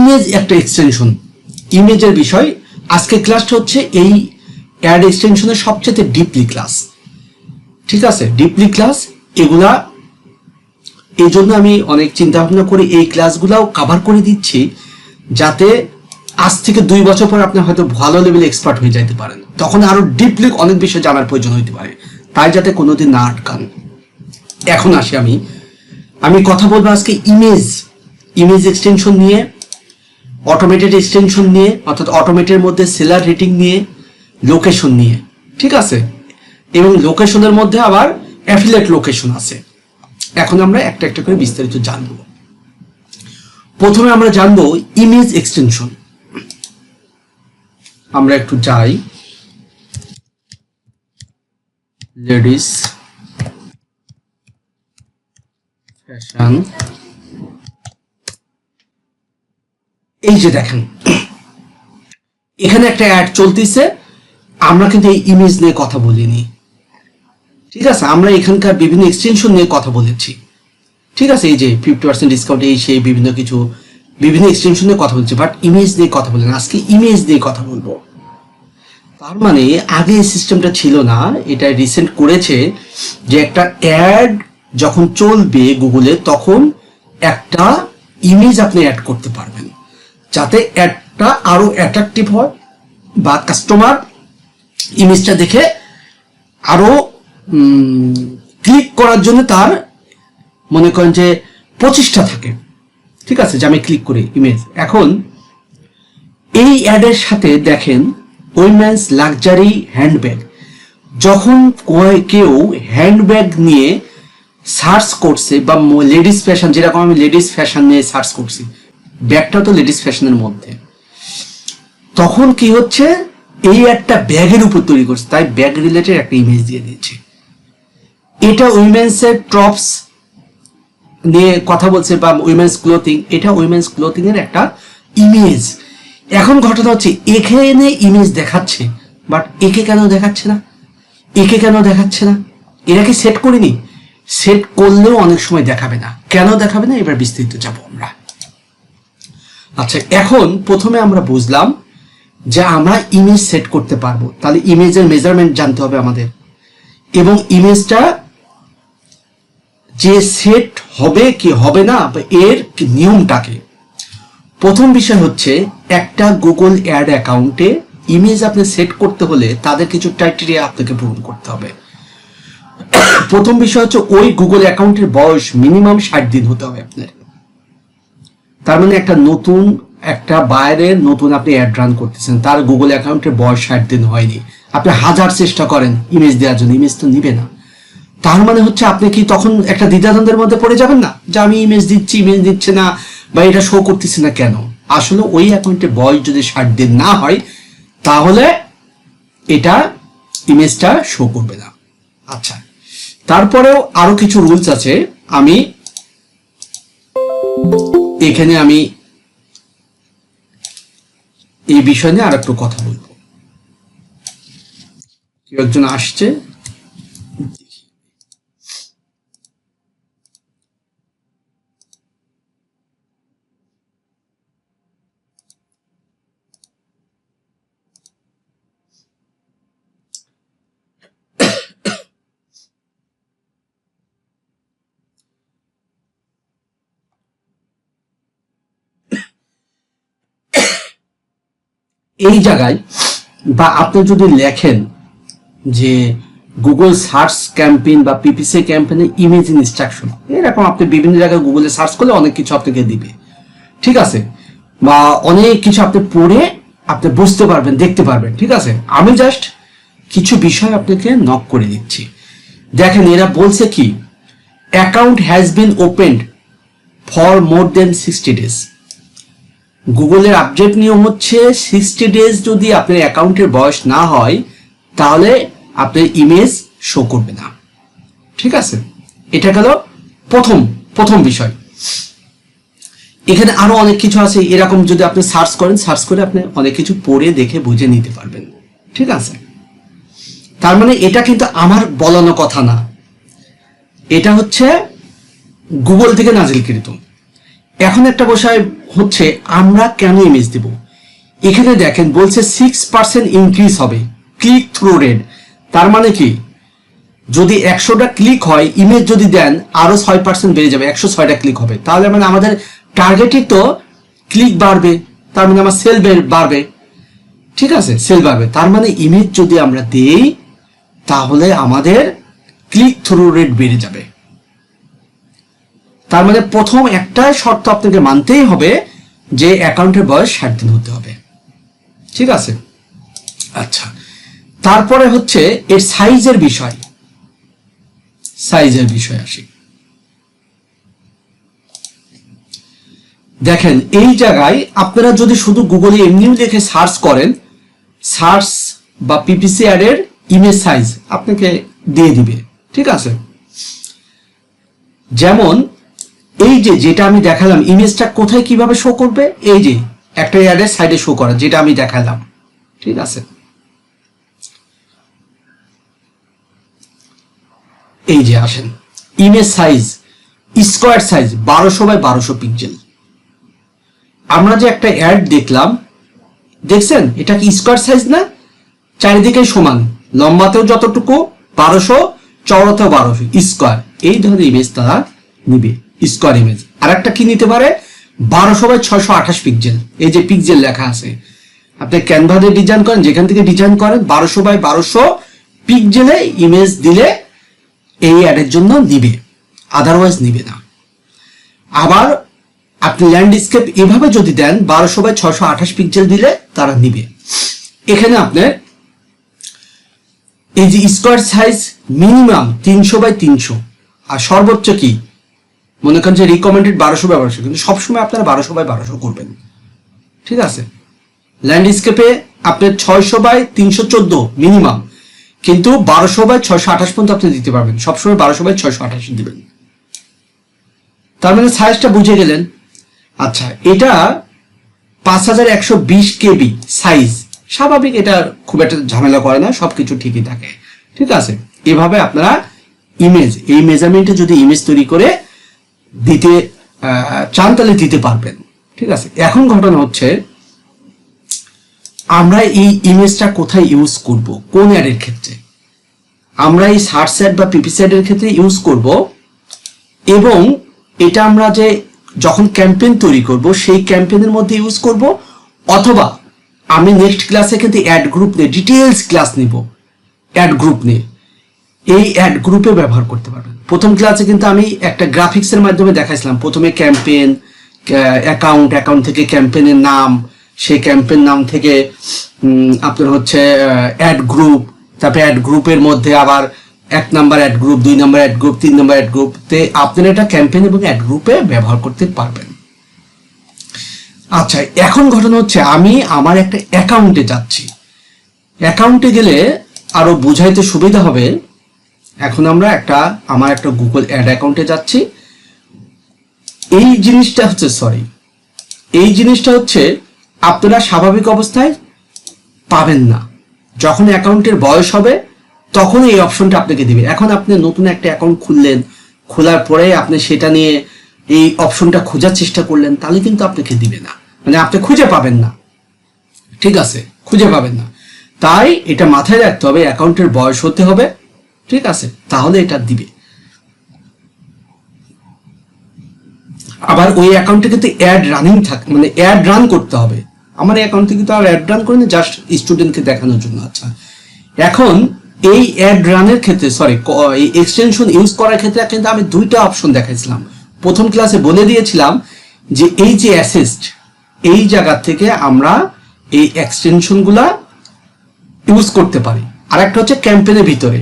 Image একটা extension ইমেজের বিষয়, আজকে ক্লাসটা হচ্ছে এই অ্যাড এক্সটেনশনের সবচেয়ে ডিপলি ক্লাস ঠিক আছে? ডিপলি ক্লাস এগুলা, এই জন্য আমি অনেক চিন্তা ভাবনা করে এই ক্লাসগুলাও কাভার করে দিচ্ছি, যাতে আজ থেকে দুই বছর পর আপনি হয়তো ভালো লেভেলে এক্সপার্ট হয়ে যেতে পারেন। তখন আরও ডিপলি অনেক বিষয় জানার প্রয়োজন হইতে পারে। তাই যাতে কোনোদিন না আটকান। এখন আসি আমি। আমি কথা বলব আজকে ইমেজ ইমেজ এক্সটেনশন নিয়ে। অটোমেটেড এক্সটেনশন নিয়ে, অর্থাৎ অটোমেটের মধ্যে সেলার রেটিং নিয়ে লোকেশন নিয়ে, ঠিক আছে? এবং লোকেশনের মধ্যে আবার অ্যাফিলেট লোকেশন আছে। এখন আমরা একটা একটা করে বিস্তারিত জানব। প্রথমে আমরা জানব ইমেজ এক্সটেনশন আমরা একটু যাই। লেডিস ফ্যাশন এই যে দেখেন, এখানে একটা অ্যাড চলতেছে, আমরা কিন্তু এই ইমেজ নিয়ে কথা বলিনি। ঠিক আছে, আমরা এখানকার বিভিন্ন এক্সটেনশন নিয়ে কথা বলেছি। ঠিক আছে, এই যে ফিফটি পার্সেন্ট ডিসকাউন্ট এই সেই বিভিন্ন কিছু, বিভিন্ন এক্সটেনশন নিয়ে কথা বলছি বাট ইমেজ নিয়ে কথা বলেন। আজকে ইমেজ নিয়ে কথা বলব। তার মানে আগে এই সিস্টেমটা ছিল না, এটা রিসেন্ট করেছে যে একটা অ্যাড যখন চলবে গুগলে তখন একটা ইমেজ আপনি অ্যাড করতে পারবেন। যাতে অ্যাডটা আরও অ্যাট্রাকটিভ হয় বা কাস্টমার ইমেজটা দেখে আরও ক্লিক করার জন্য তার মনে করেন যে প্রচেষ্টা থাকে। ঠিক আছে, যে আমি ক্লিক করি ইমেজ এখন এই অ্যাডের সাথে দেখেন উইমেন্স লাক্সারি হ্যান্ডব্যাগ যখন কেউ হ্যান্ডব্যাগ নিয়ে সার্চ করছে বা লেডিস ফ্যাশন যেরকম আমি লেডিস ফ্যাশন নিয়ে সার্চ করছি ব্যাগটা তো লেডিস ফ্যাশনের মধ্যে। তখন কি হচ্ছে? এই একটা ব্যাগের উপর তৈরি করছে, তাই ব্যাগ রিলেটেড একটা ইমেজ দিয়ে দিচ্ছে এটা উইমেন্সের টপস নিয়ে কথা বলছে বা উইমেন্স ক্লোথিং এটা উইমেন্স ক্লোথিং এর একটা ইমেজ এখন ঘটনা হচ্ছে, এখানে ইমেজ দেখাচ্ছে বাট একে কেন দেখাচ্ছে না? একে কেন দেখাচ্ছে না? এরা কি সেট করিনি? সেট করলেও অনেক সময় দেখাবে না। কেন দেখাবে না? এবার বিস্তারিত যাব আমরা। আচ্ছা এখন প্রথমে আমরা বুঝলাম যে আমরা ইমেজ সেট করতে পারব। তাহলে ইমেজের মেজারমেন্ট জানতে হবে আমাদের। এবং ইমেজটা যে সেট হবে কি হবে না এর নিয়মটাকে। প্রথম বিষয় হচ্ছে, একটা গুগল অ্যাড অ্যাকাউন্টে ইমেজ আপনি সেট করতে হলে তাদের কিছু ক্রাইটেরিয়া আপনাকে পূরণ করতে হবে। প্রথম বিষয় হচ্ছে, ওই গুগল অ্যাকাউন্টের বয়স মিনিমাম ষাট দিন হতে হবে আপনার। তার মানে একটা নতুন, একটা বাইরের নতুন আপনি অ্যাড রান করতেছেন। তার গুগল অ্যাকাউন্টের বয়স ষাট দিন হয়নি। আপনি হাজার চেষ্টা করেন ইমেজ দেওয়ার জন্য ইমেজ তো নিবে না। তার মানে হচ্ছে আপনি কি তখন একটা দ্বিধাদ্বন্দ্বের মধ্যে পড়ে যাবেন না? যে আমি ইমেজ দিচ্ছি ইমেজ দিচ্ছে না, বা এটা শো করতেছে না কেন? আসলে ওই অ্যাকাউন্টের বয়স যদি ষাট দিন না হয়, তাহলে এটা ইমেজটা শো করবে না। আচ্ছা তারপরেও আরও কিছু রুলস আছে। আমি এখানে আমি এই বিষয় নিয়ে আর একটু কথা বলব। কেউ একজন আসছে। এই জায়গায় বা আপনি যদি লেখেন যে গুগল সার্চ ক্যাম্পেইন বা পিপিসি ক্যাম্পেইনে ইমেজ ইনস্ট্রাকশন এরকম আপনি বিভিন্ন জায়গায় গুগলে সার্চ করলে অনেক কিছু আপনাকে দিবে। ঠিক আছে? বা অনেক কিছু আপনি পড়ে আপনি বুঝতে পারবেন, দেখতে পারবেন। ঠিক আছে? আমি জাস্ট কিছু বিষয় আপনাকে নক করে দিচ্ছি। দেখেন, এরা বলছে কি account has been opened for more then sixty days গুগলের আপডেট নিয়ম হচ্ছে সিক্সটি ডেজ যদি আপনার অ্যাকাউন্টের বয়স না হয়, তাহলে আপনার ইমেজ শো করবে না। ঠিক আছে? এটা গেল প্রথম প্রথম বিষয়। এখানে আরও অনেক কিছু আছে, এরকম যদি আপনি সার্চ করেন সার্চ করে আপনি অনেক কিছু পড়ে দেখে বুঝে নিতে পারবেন। ঠিক আছে? তার মানে এটা কিন্তু আমার বলানো কথা না। এটা হচ্ছে গুগল থেকে নাজিলকৃত। এখন একটা বিষয় হচ্ছে আমরা কেন ইমেজ দেব? এখানে দেখেন, বলছে সিক্স পার্সেন্ট ইনক্রিজ হবে। ক্লিক থ্রু রেট তার মানে কি? যদি একশোটা ক্লিক হয় ইমেজ যদি দেন, আরও ছয় পার্সেন্ট বেড়ে যাবে, একশো ছয়টা ক্লিক হবে। তাহলে মানে আমাদের টার্গেটই তো ক্লিক বাড়বে। তার মানে আমার সেল বাড়বে। ঠিক আছে? সেল বাড়বে। তার মানে ইমেজ যদি আমরা দেই, তাহলে আমাদের ক্লিক থ্রু রেট বেড়ে যাবে। তার মধ্যে প্রথম একটা শর্ত আপনাকে মানতেই হবে যে অ্যাকাউন্টের বয়স ষাট দিন হতে হবে। ঠিক আছে? আচ্ছা। তারপরে হচ্ছে এর সাইজের বিষয়। সাইজের বিষয় আসি। দেখেন, এই জায়গায় আপনারা যদি শুধু গুগলে এমনিও লিখে সার্চ করেন, সার্চ বা পিপিসি অ্যাডের ইমেজ সাইজ আপনাকে দিয়ে দিবে। ঠিক আছে? যেমন এই যে, যেটা আমি দেখালাম ইমেজটা কোথায় কীভাবে শো করবে? এই যে, একটা অ্যাডের সাইডে শো করা, যেটা আমি দেখালাম। ঠিক আছে? এই যে, আসেন। ইমেজ সাইজ স্কোয়ার সাইজ বারোশো বাই বারোশো পিক্সেল আমরা যে একটা অ্যাড দেখলাম, দেখছেন? এটা কি স্কোয়ার সাইজ না? চারিদিকে সমান। লম্বাতেও যতটুকু, বারোশো, চওড়াতেও বারোশো স্কোয়ার এই ধরনের ইমেজ তারা নিবে। স্কোয়ার ইমেজ আর একটা কি নিতে পারে? বারোশো বাই ছয়শো আঠাশ পিক্সেল এই যে পিক্সেল লেখা আছে। আপনি ক্যানভা দিয়ে ডিজাইন করেন, যেখান থেকে ডিজাইন করেন, বারোশো বাই বারোশো পিক্সেলে ইমেজ দিলে এই অ্যাডের জন্য নিবে। আদারওয়াইজ নিবে না। আবার আপনি ল্যান্ডস্কেপ এভাবে যদি দেন, বারোশো বাই ছশো আঠাশ পিক্সেল দিলে তারা নিবে। এখানে আপনার এই যে স্কোয়ার সাইজ মিনিমাম তিনশো বাই তিনশো। আর সর্বোচ্চ কি? মনে করেন যে রিকমেন্ডেড বারোশো বাই বারোশো কিন্তু সবসময় আপনারা বারোশো বাই বারোশো করবেন। ঠিক আছে? ল্যান্ডস্কেপে আপনার ছয়শো বাই তিনশো চোদ্দ মিনিমাম কিন্তু বারোশো বাই ছয়শো আঠাশ পর্যন্ত আপনি দিতে পারবেন। সবসময় বারোশো বাই ছয়শো আঠাশ দিবেন। তার মানে সাইজটা বুঝে গেলেন। আচ্ছা এটা পাঁচ হাজার একশো বিশ কেবি সাইজ স্বাভাবিক এটা খুব একটা ঝামেলা করে না, সবকিছু ঠিকই থাকে। ঠিক আছে? এভাবে আপনারা ইমেজ এই মেজারমেন্টে যদি ইমেজ তৈরি করে দিতে চান তাহলে দিতে পারবেন। ঠিক আছে? এখন ঘটনা হচ্ছে, আমরা এই ইমেজটা কোথায় ইউজ করব? কোন অ্যাডের ক্ষেত্রে? আমরা এই সার্চ অ্যাড বা পিপিসি অ্যাডের ক্ষেত্রে ইউজ করব এবং এটা আমরা যে যখন ক্যাম্পেইন তৈরি করব, সেই ক্যাম্পেইনের মধ্যে ইউজ করব অথবা আমি নেক্সট ক্লাসে কিন্তু অ্যাড গ্রুপ নিয়ে ডিটেলস ক্লাস নিব অ্যাড গ্রুপ নিয়ে। এই অ্যাড গ্রুপে ব্যবহার করতে পারবেন। প্রথম ক্লাসে কিন্তু আমি একটা গ্রাফিক্সের মাধ্যমে দেখাইছিলাম। প্রথমে ক্যাম্পেইন অ্যাকাউন্ট অ্যাকাউন্ট থেকে ক্যাম্পেইনের নাম, সেই ক্যাম্পেইন নাম থেকে আপনার হচ্ছে অ্যাড গ্রুপ তারপরে অ্যাড গ্রুপের মধ্যে আবার এক নাম্বার অ্যাড গ্রুপ দুই নাম্বার অ্যাড গ্রুপ তিন নাম্বার অ্যাড গ্রুপ তে এটা ক্যাম্পেইন এবং অ্যাড গ্রুপে ব্যবহার করতে পারবেন। আচ্ছা এখন ঘটনা হচ্ছে আমি আমার একটা অ্যাকাউন্টে যাচ্ছি। অ্যাকাউন্টে গেলে আরও বোঝাইতে সুবিধা হবে এখন আমরা একটা, আমার একটা গুগল অ্যাড অ্যাকাউন্টে যাচ্ছি। এই জিনিসটা হচ্ছে সরি এই জিনিসটা হচ্ছে, আপনারা স্বাভাবিক অবস্থায় পাবেন না। যখন অ্যাকাউন্টের বয়স হবে, তখন এই অপশনটা আপনাকে দিবে। এখন আপনি নতুন একটা অ্যাকাউন্ট খুললেন, খোলার পরে আপনি সেটা নিয়ে এই অপশনটা খোঁজার চেষ্টা করলেন, তাহলে কিন্তু আপনাকে দিবে না। মানে আপনি খুঁজে পাবেন না। ঠিক আছে, খুঁজে পাবেন না। তাই এটা মাথায় রাখতে হবে অ্যাকাউন্টের বয়স হতে হবে ঠিক আছে, তাহলে এটা দিবে। আবার ওই অ্যাকাউন্টে কিন্তু অ্যাড রানিং থাক মানে অ্যাড রান করতে হবে। আমার অ্যাকাউন্ট থেকে তো আর অ্যাড রান করিনি জাস্ট স্টুডেন্টকে দেখানোর জন্য আচ্ছা। এখন এই অ্যাড রানের ক্ষেত্রে সরি এই এক্সটেনশন ইউজ করার ক্ষেত্রে কিন্তু আমি দুইটা অপশন দেখাইছিলাম। প্রথম ক্লাসে বলে দিয়েছিলাম যে এই যে অ্যাসিস্ট এই জায়গা থেকে আমরা এই এক্সটেনশনগুলা ইউজ করতে পারি। আর একটা হচ্ছে ক্যাম্পেনের ভিতরে।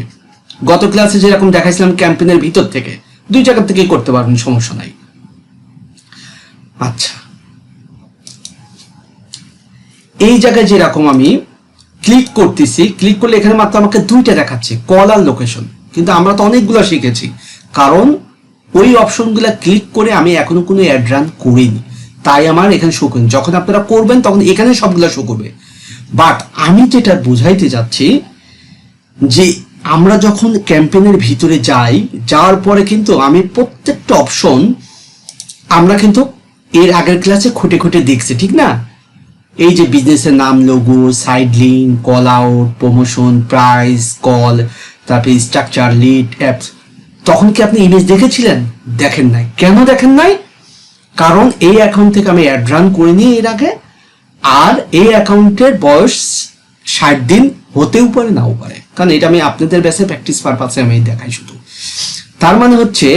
গত ক্লাসে যেরকম দেখাইছিলাম ক্যাম্পেনের ভিতর থেকে, দুই জায়গা থেকেই করতে পারবেন, সমস্যা নাই। আচ্ছা। এই জায়গায় যেরকম আমি ক্লিক করতেছি ক্লিক করলে এখানে মাত্র আমাকে দুইটা দেখাচ্ছে কল আর লোকেশন কিন্তু আমরা তো অনেকগুলো শিখেছি। কারণ ওই অপশনগুলো ক্লিক করে আমি এখনও কোনো অ্যাড রান করিনি। তাই আমার এখানে শো করেনি। যখন আপনারা করবেন, তখন এখানে সবগুলো শো করবে। বাট আমি যেটা বুঝাইতে যাচ্ছি যে আমরা যখন ক্যাম্পেইনের ভিতরে যাই, যাওয়ার পরে কিন্তু আমি প্রত্যেকটা অপশন আমরা কিন্তু এর আগের ক্লাসে খুঁটে খুঁটে দেখছি, ঠিক না? এই যে বিজনেসের নাম logo side link call out promotion price call তারপরে স্ট্রাকচার লিড অ্যাপস তখন কি আপনি ইমেজ দেখেছিলেন? দেখেন নাই। কেন দেখেন নাই? কারণ এই অ্যাকাউন্ট থেকে আমি অ্যাড রান করে নিই এর আগে, আর এই অ্যাকাউন্টের বয়স ষাট দিন হতেও পারে, নাও পারে। কারণ এটা আমি আপনাদের ব্যাসে প্র্যাকটিস পারপাসে আমি দেখাই শুধু। তার মানে হচ্ছে,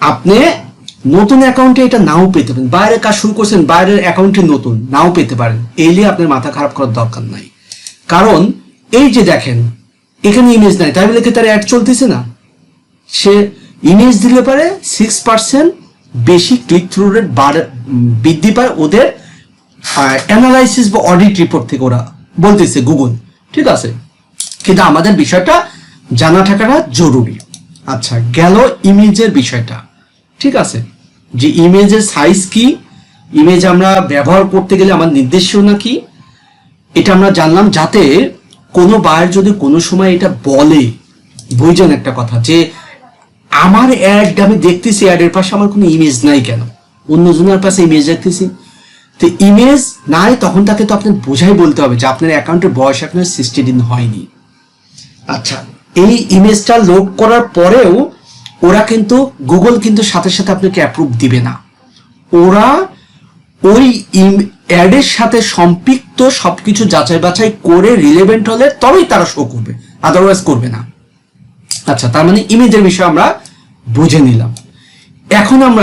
আপনি নতুন অ্যাকাউন্টে এটা নাও পেতে পারেন। বাইরে কাজ শুরু করছেন, বাইরের অ্যাকাউন্টে নতুন, নাও পেতে পারেন। এই নিয়ে আপনার মাথা খারাপ করার দরকার নাই। কারণ, এই যে দেখেন, এখানে ইমেজ নাই। তাই বলে কি তার অ্যাড চলতেছে না? সে ইমেজ দিলে পারে সিক্স পার্সেন্ট বেশি ক্লিক থ্রু রেট বৃদ্ধি পায় ওদের অ্যানালাইসিস বা অডিট রিপোর্ট থেকে ওরা বলতেছে গুগল ঠিক আছে? কিন্তু আমাদের বিষয়টা জানা থাকাটা জরুরি। আচ্ছা গেল ইমেজের বিষয়টা। ঠিক আছে? যে ইমেজের সাইজ কি? ইমেজ আমরা ব্যবহার করতে গেলে আমার নির্দেশনা কি এটা আমরা জানলাম যাতে কোনো বায়ার যদি কোনো সময় এটা বলে বুঝছেন একটা কথা, যে আমার অ্যাড আমি দেখতেছি অ্যাডের পাশে আমার কোনো ইমেজ নাই কেন? অন্যজনের পাশে ইমেজ দেখতেছি। তো ইমেজ নাই তখন তাকে তো আপনার বোঝাই বলতে হবে যে আপনার অ্যাকাউন্টের বয়স আপনার সিক্সটি দিন হয়নি। আচ্ছা। এই ইমেজটা লোড করার পরেও ওরা কিন্তু গুগল কিন্তু সাথে সাথে আপনাকে অ্যাপ্রুভ দিবে না। ওরা ওই অ্যাডের সাথে সম্পৃক্ত সবকিছু যাচাই বাছাই করে রিলেভেন্ট হলে তবেই তারা শো করবে আদারওয়াইজ করবে না। আচ্ছা তার মানে ইমেজের বিষয়ে আমরা বুঝে নিলাম। এখন আমরা